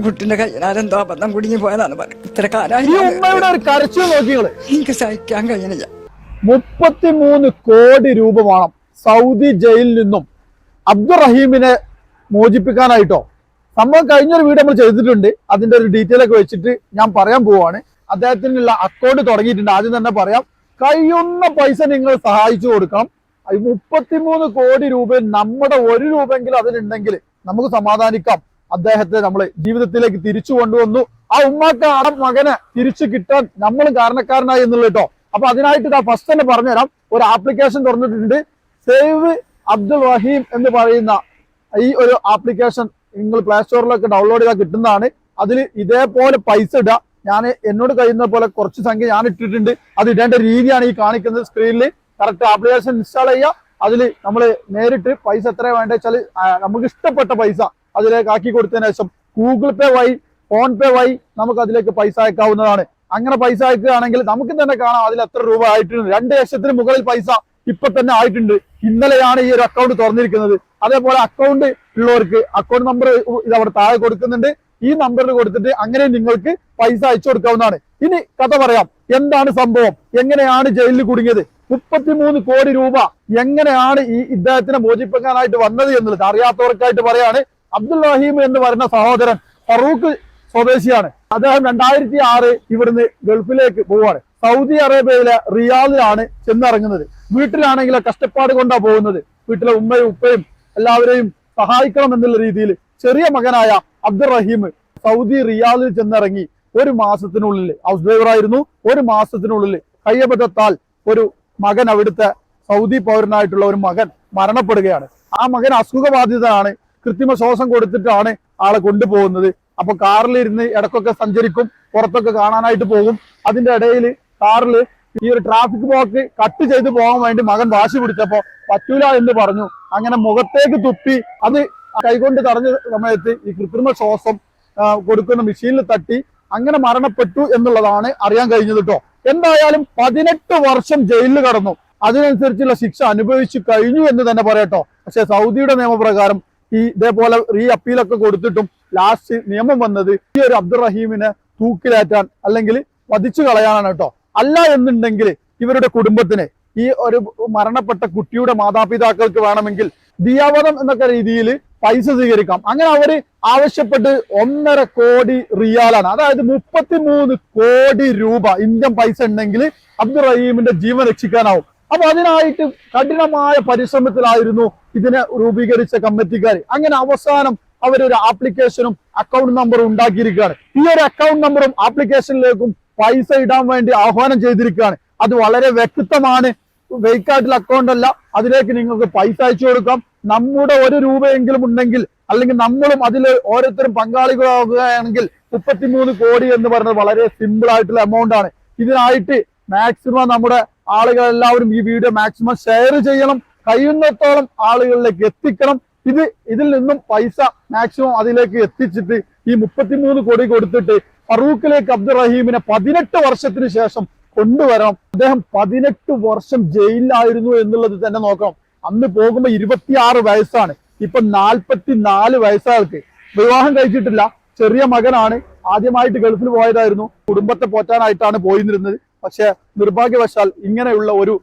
കുട്ടിന്റെ കയ്യിലാരെന്തോ അബദ്ധം കുടുങ്ങി പോയതാണ് പറയും. ഇത്ര കാലം കരച്ചു നോക്കിയത് എനിക്ക് സഹിക്കാൻ കഴിയണില്ല മുപ്പത്തിമൂന്ന് കോടി രൂപ വേണം സൗദി ജയിലിൽ നിന്നും അബ്ദുറഹീമിനെ മോചിപ്പിക്കാനായിട്ടോ. സംഭവം കഴിഞ്ഞൊരു വീട് നമ്മൾ ചെയ്തിട്ടുണ്ട്. അതിന്റെ ഒരു ഡീറ്റെയിൽ ഒക്കെ വെച്ചിട്ട് ഞാൻ പറയാൻ പോവാണ്. അദ്ദേഹത്തിനുള്ള അക്കൗണ്ട് തുടങ്ങിയിട്ടുണ്ട്. ആദ്യം തന്നെ പറയാം. കഴിയുന്ന പൈസ നിങ്ങൾ സഹായിച്ചു കൊടുക്കണം. മുപ്പത്തിമൂന്ന് കോടി രൂപ നമ്മുടെ ഒരു രൂപയെങ്കിലും അതിലുണ്ടെങ്കിൽ നമുക്ക് സമാധാനിക്കാം. അദ്ദേഹത്തെ നമ്മൾ ജീവിതത്തിലേക്ക് തിരിച്ചു കൊണ്ടുവന്നു. ആ ഉമ്മാക്ക് ആ മകനെ തിരിച്ചു കിട്ടാൻ നമ്മൾ കാരണക്കാരനായി എന്നുള്ള കേട്ടോ. അപ്പൊ അതിനായിട്ട് ഇതാ ഫസ്റ്റ് തന്നെ പറഞ്ഞുതരാം. ഒരു ആപ്ലിക്കേഷൻ തുറന്നിട്ടുണ്ട്. സേവ് അബ്ദുൾ റഹീം എന്ന് പറയുന്ന ഈ ഒരു ആപ്ലിക്കേഷൻ നിങ്ങൾ പ്ലേ സ്റ്റോറിലൊക്കെ ഡൗൺലോഡ് ചെയ്താൽ കിട്ടുന്നതാണ്. അതിൽ ഇതേപോലെ പൈസ ഇടുക. ഞാൻ എന്നോട് കഴിയുന്ന പോലെ കുറച്ച് സംഖ്യ ഞാൻ ഇട്ടിട്ടുണ്ട്. അത് ഇടേണ്ട രീതിയാണ് ഈ കാണിക്കുന്നത് സ്ക്രീനിൽ കറക്റ്റ് ആപ്ലിക്കേഷൻ ഇൻസ്റ്റാൾ ചെയ്യുക. അതിൽ നമ്മൾ നേരിട്ട് പൈസ എത്ര വേണ്ട വെച്ചാൽ നമുക്ക് ഇഷ്ടപ്പെട്ട പൈസ അതിലേക്ക് ആക്കി കൊടുത്തതിന് ശേഷം ഗൂഗിൾ പേ വഴി ഫോൺ പേ വഴി നമുക്ക് അതിലേക്ക് പൈസ അയക്കാവുന്നതാണ്. അങ്ങനെ പൈസ അയക്കുകയാണെങ്കിൽ നമുക്ക് തന്നെ കാണാം അതിൽ എത്ര രൂപ ആയിട്ടുണ്ട്. രണ്ട് ലക്ഷത്തിന് മുകളിൽ പൈസ ഇപ്പൊ തന്നെ ആയിട്ടുണ്ട്. ഇന്നലെയാണ് ഈ ഒരു അക്കൗണ്ട് തുറന്നിരിക്കുന്നത്. അതേപോലെ അക്കൗണ്ട് ഉള്ളവർക്ക് അക്കൗണ്ട് നമ്പർ ഇത് അവിടെ താഴെ കൊടുക്കുന്നുണ്ട്. ഈ നമ്പറിൽ കൊടുത്തിട്ട് അങ്ങനെ നിങ്ങൾക്ക് പൈസ അയച്ചു കൊടുക്കാവുന്നതാണ്. ഇനി കഥ പറയാം. എന്താണ് സംഭവം? എങ്ങനെയാണ് ജയിലിൽ കുടുങ്ങിയത്? മുപ്പത്തിമൂന്ന് കോടി രൂപ എങ്ങനെയാണ് ഈ ഇദ്ദേഹത്തിനെ മോചിപ്പിക്കാനായിട്ട് വന്നത് എന്നുള്ളത് അറിയാത്തവർക്കായിട്ട് പറയാണ്. അബ്ദുൽ റഹീം എന്ന് പറയുന്ന സഹോദരൻ ഫറൂഖ് സ്വദേശിയാണ്. അദ്ദേഹം രണ്ടായിരത്തി ആറ് ഇവിടുന്ന് ഗൾഫിലേക്ക് പോവാണ് സൗദി അറേബ്യയിലെ റിയാദിലാണ് ചെന്നിറങ്ങുന്നത്. വീട്ടിലാണെങ്കിൽ കഷ്ടപ്പാട് കൊണ്ടാണ് പോകുന്നത്. വീട്ടിലെ ഉമ്മയും ഉപ്പയും എല്ലാവരെയും സഹായിക്കണം എന്നുള്ള രീതിയിൽ ചെറിയ മകനായ അബ്ദുൾ റഹീം സൗദി റിയാദിൽ ചെന്നിറങ്ങി ഒരു മാസത്തിനുള്ളിൽ ഹൗസ് ഡ്രൈവർ ആയിരുന്നു. ഒരു മാസത്തിനുള്ളിൽ കയ്യബദ്ധത്താൽ ഒരു മകൻ അവിടുത്തെ സൗദി പൗരനായിട്ടുള്ള ഒരു മകൻ മരണപ്പെടുകയാണ്. ആ മകൻ അസുഖബാധിതനാണ്. കൃത്രിമ ശ്വാസം കൊടുത്തിട്ടാണ് ആളെ കൊണ്ടുപോകുന്നത്. അപ്പൊ കാറിലിരുന്ന് ഇടക്കൊക്കെ സഞ്ചരിക്കും പുറത്തൊക്കെ കാണാനായിട്ട് പോകും. അതിന്റെ ഇടയിൽ കാറിൽ ഈ ഒരു ട്രാഫിക് ബ്ലോക്ക് കട്ട് ചെയ്ത് പോകാൻ വേണ്ടി മകൻ വാശി പിടിച്ചപ്പോ പറ്റൂല എന്ന് പറഞ്ഞു. അങ്ങനെ മുഖത്തേക്ക് തുപ്പി അത് കൈകൊണ്ട് തടഞ്ഞ സമയത്ത് ഈ കൃത്രിമ ശ്വാസം കൊടുക്കുന്ന മെഷീനിൽ തട്ടി അങ്ങനെ മരണപ്പെട്ടു എന്നുള്ളതാണ് അറിയാൻ കഴിഞ്ഞത് കേട്ടോ എന്തായാലും പതിനെട്ട് വർഷം ജയിലിൽ കടന്നു. അതിനനുസരിച്ചുള്ള ശിക്ഷ അനുഭവിച്ചു കഴിഞ്ഞു എന്ന് തന്നെ പറയട്ടോ പക്ഷെ സൗദിയുടെ നിയമപ്രകാരം ഈ ഇതേപോലെ റീ അപ്പീലൊക്കെ കൊടുത്തിട്ടും ലാസ്റ്റ് നിയമം വന്നത് ഈ ഒരു അബ്ദുറഹീമിനെ തൂക്കിലേറ്റാൻ അല്ലെങ്കിൽ വധിച്ചു കളയാനാണ് കേട്ടോ. അല്ല എന്നുണ്ടെങ്കിൽ ഇവരുടെ കുടുംബത്തിന് ഈ ഒരു മരണപ്പെട്ട കുട്ടിയുടെ മാതാപിതാക്കൾക്ക് വേണമെങ്കിൽ ദിയാവധം എന്നൊക്കെ രീതിയിൽ പൈസ സ്വീകരിക്കാം. അങ്ങനെ അവർ ആവശ്യപ്പെട്ട് ഒന്നര കോടി റിയാലാണ്. അതായത് മുപ്പത്തിമൂന്ന് കോടി രൂപ ഇന്ത്യൻ പൈസ ഉണ്ടെങ്കിൽ അബ്ദുറഹീമിന്റെ ജീവൻ രക്ഷിക്കാനാവും. അപ്പൊ അതിനായിട്ട് കഠിനമായ പരിശ്രമത്തിലായിരുന്നു ഇതിനെ രൂപീകരിച്ച കമ്മിറ്റിക്കാർ അങ്ങനെ അവസാനം അവരൊരു ആപ്ലിക്കേഷനും അക്കൗണ്ട് നമ്പറും ഉണ്ടാക്കിയിരിക്കുകയാണ്. ഈ ഒരു അക്കൗണ്ട് നമ്പറും ആപ്ലിക്കേഷനിലേക്കും പൈസ ഇടാൻ വേണ്ടി ആഹ്വാനം ചെയ്തിരിക്കുകയാണ്. അത് വളരെ വ്യക്തിത്വമാണ് വെയ്ക്കാട്ടിൽ അക്കൗണ്ട് അല്ല. അതിലേക്ക് നിങ്ങൾക്ക് പൈസ അയച്ചു കൊടുക്കാം. നമ്മുടെ ഒരു രൂപയെങ്കിലും ഉണ്ടെങ്കിൽ അല്ലെങ്കിൽ നമ്മളും അതിൽ ഓരോരുത്തരും പങ്കാളികളാകുകയാണെങ്കിൽ മുപ്പത്തിമൂന്ന് കോടി എന്ന് പറയുന്നത് വളരെ സിമ്പിൾ ആയിട്ടുള്ള എമൗണ്ട് ആണ്. ഇതിനായിട്ട് മാക്സിമം നമ്മുടെ ആളുകൾ എല്ലാവരും ഈ വീഡിയോ മാക്സിമം ഷെയർ ചെയ്യണം. കഴിയുന്നിടത്തോളം ആളുകളിലേക്ക് എത്തിക്കണം. ഇത് ഇതിൽ നിന്നും പൈസ മാക്സിമം അതിലേക്ക് എത്തിച്ചിട്ട് ഈ മുപ്പത്തിമൂന്ന് കോടി കൊടുത്തിട്ട് ഫറൂഖിലേക്ക് അബ്ദുറഹീമിനെ പതിനെട്ട് വർഷത്തിന് ശേഷം കൊണ്ടുവരണം. അദ്ദേഹം പതിനെട്ട് വർഷം ജയിലിലായിരുന്നു എന്നുള്ളത് തന്നെ നോക്കണം. അന്ന് പോകുമ്പോ ഇരുപത്തിയാറ് വയസ്സാണ്. ഇപ്പൊ നാൽപ്പത്തി നാല് വയസ്സാൾക്ക്. വിവാഹം കഴിച്ചിട്ടില്ല. ചെറിയ മകനാണ്. ആദ്യമായിട്ട് ഗൾഫിൽ പോയതായിരുന്നു. കുടുംബത്തെ പോറ്റാനായിട്ടാണ് പോയിരുന്നത്. പക്ഷെ നിർഭാഗ്യവശാൽ ഇങ്ങനെയുള്ള ഒരു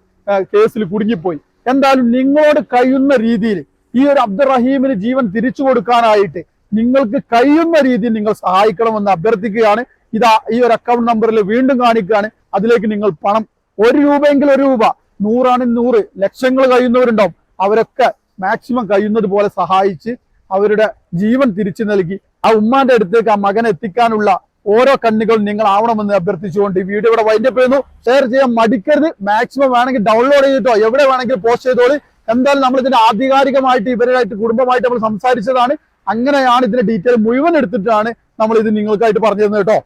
കേസിൽ കുടുങ്ങിപ്പോയി. എന്തായാലും നിങ്ങളോട് കഴിയുന്ന രീതിയിൽ ഈ ഒരു അബ്ദുറഹീമിന് ജീവൻ തിരിച്ചു കൊടുക്കാനായിട്ട് നിങ്ങൾക്ക് കഴിയുന്ന രീതിയിൽ നിങ്ങൾ സഹായിക്കണമെന്ന് അഭ്യർത്ഥിക്കുകയാണ്. ഇതാ ഈ ഒരു അക്കൗണ്ട് നമ്പറിൽ വീണ്ടും കാണിക്കുകയാണ്. അതിലേക്ക് നിങ്ങൾ പണം ഒരു രൂപയെങ്കിലും ഒരു രൂപ നൂറാണ് നൂറ് ലക്ഷങ്ങൾ കഴിയുന്നവരുണ്ടാവും. അവരൊക്കെ മാക്സിമം കഴിയുന്നത് പോലെ സഹായിച്ച് അവരുടെ ജീവൻ തിരിച്ചു നൽകി ആ ഉമ്മാന്റെ അടുത്തേക്ക് ആ മകനെ എത്തിക്കാനുള്ള ഓരോ കണ്ണുകൾ നിങ്ങൾ ആവണമെന്ന് അഭ്യർത്ഥിച്ചുകൊണ്ട് ഈ വീഡിയോ ഇവിടെ വൈൻഡപ്പ് ചെയ്യുന്നു. ഷെയർ ചെയ്യാൻ മടിക്കരുത്. മാക്സിമം വേണമെങ്കിൽ ഡൗൺലോഡ് ചെയ്തിട്ടോ എവിടെ വേണമെങ്കിൽ പോസ്റ്റ് ചെയ്തോളി. എന്തായാലും നമ്മൾ ഇതിന്റെ ആധികാരികമായിട്ട് ഇവരായിട്ട് കുടുംബമായിട്ട് നമ്മൾ സംസാരിച്ചതാണ്. അങ്ങനെയാണ് ഇതിന്റെ ഡീറ്റെയിൽ മുഴുവൻ എടുത്തിട്ടാണ് നമ്മൾ ഇത് നിങ്ങൾക്കായിട്ട് പറഞ്ഞു തരുന്നത് കേട്ടോ.